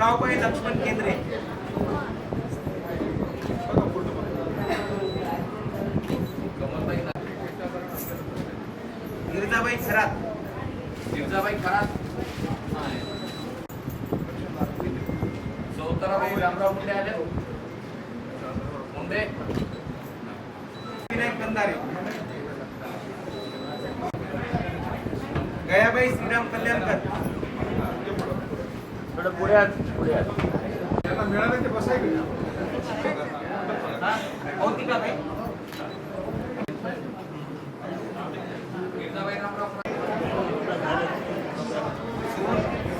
रावबाई लक्ष्मण केंद्रे. गिरिजाबाई खरात. गिरजाबाई खरात? रामराव मुंडे आले. मुंडे? विनायक बंधारे गयाबाई श्रीराम कल्याणकर. थोडं पुढे पुढे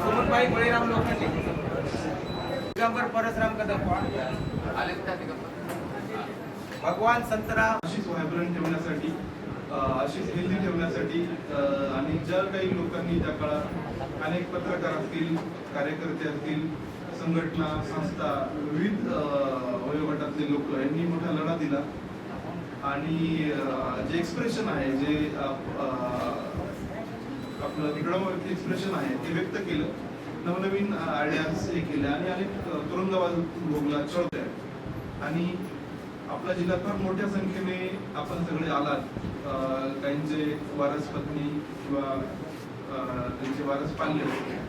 सुमनबाई बळीराम लोखंडे. दिगंबर परसराम कदम आले त्या ठिकाणी भगवान संतराम. अशीच व्हायब्रंट ठेवण्यासाठी अशी अशीच ठेवण्यासाठी आणि ज्या काही लोकांनी त्या काळात अनेक पत्रकार असतील कार्यकर्ते असतील संघटना संस्था विविध वयोगटातले लोक यांनी मोठा लढा दिला. आणि जे एक्सप्रेशन आहे जे आपलं तिकडं एक्सप्रेशन आहे ते व्यक्त केलं. नवनवीन आयडियाज हे केल्या आणि अनेक तुरुंगाबाद तुरुंगवाद भोगला चढतोय. आणि आपला जिल्हा फार मोठ्या संख्येने आपण सगळे आलात. त्यांचे काहींचे वारस पत्नी किंवा त्यांचे वारस पाल्य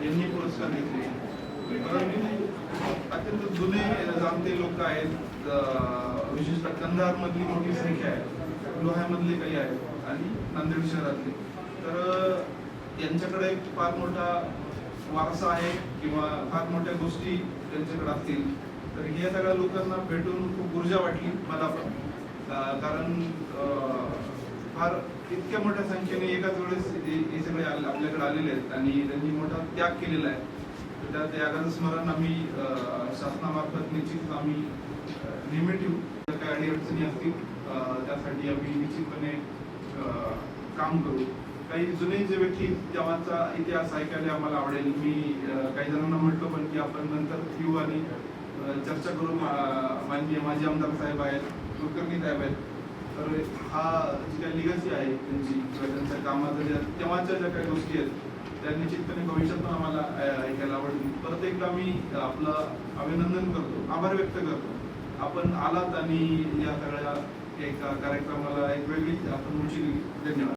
यांनी पुरस्कार घेतले. परंतु अत्यंत जुने जाणते लोक आहेत. विशेषतः कंधार मधली मोठी संख्या आहे. लोह्यामधले काही आहेत आणि नांदेड शहरातले. तर यांच्याकडे एक फार मोठा वारसा आहे किंवा फार मोठ्या गोष्टी त्यांच्याकडे असतील. तर या सगळ्या लोकांना भेटून खूप ऊर्जा वाटली मला पण कारण फार इतक्या मोठ्या संख्येने एकाच वेळेस हे सगळे आपल्याकडे आलेले आहेत आणि त्यांनी मोठा त्याग केलेला आहे. तर त्या त्यागाचं स्मरण आम्ही शासनामार्फत निश्चित आम्ही नेहमी ठेवू. जर काही अडीअडचणी असतील त्यासाठी आम्ही निश्चितपणे अं, काम करू. काही जुने जे व्यक्ती तेव्हाचा इतिहास ऐकायला आम्हाला आवडेल. मी काही जणांना म्हटलो पण की आपण नंतर येऊ आणि चर्चा करू माननीय माजी आमदार साहेब आहेत कुलकर्णी साहेब आहेत तर हा जी काही लिगसी आहे त्यांची किंवा त्यांच्या कामाचं ज्या तेव्हाच्या ज्या काही गोष्टी आहेत त्या निश्चितपणे भविष्यात पण आम्हाला ऐकायला आवडतील. परत एकदा मी आपलं अभिनंदन करतो आभार व्यक्त करतो. आपण आलात आणि या सगळ्या एका कार्यक्रमाला एक वेगळी आपण उंची दिली धन्यवाद.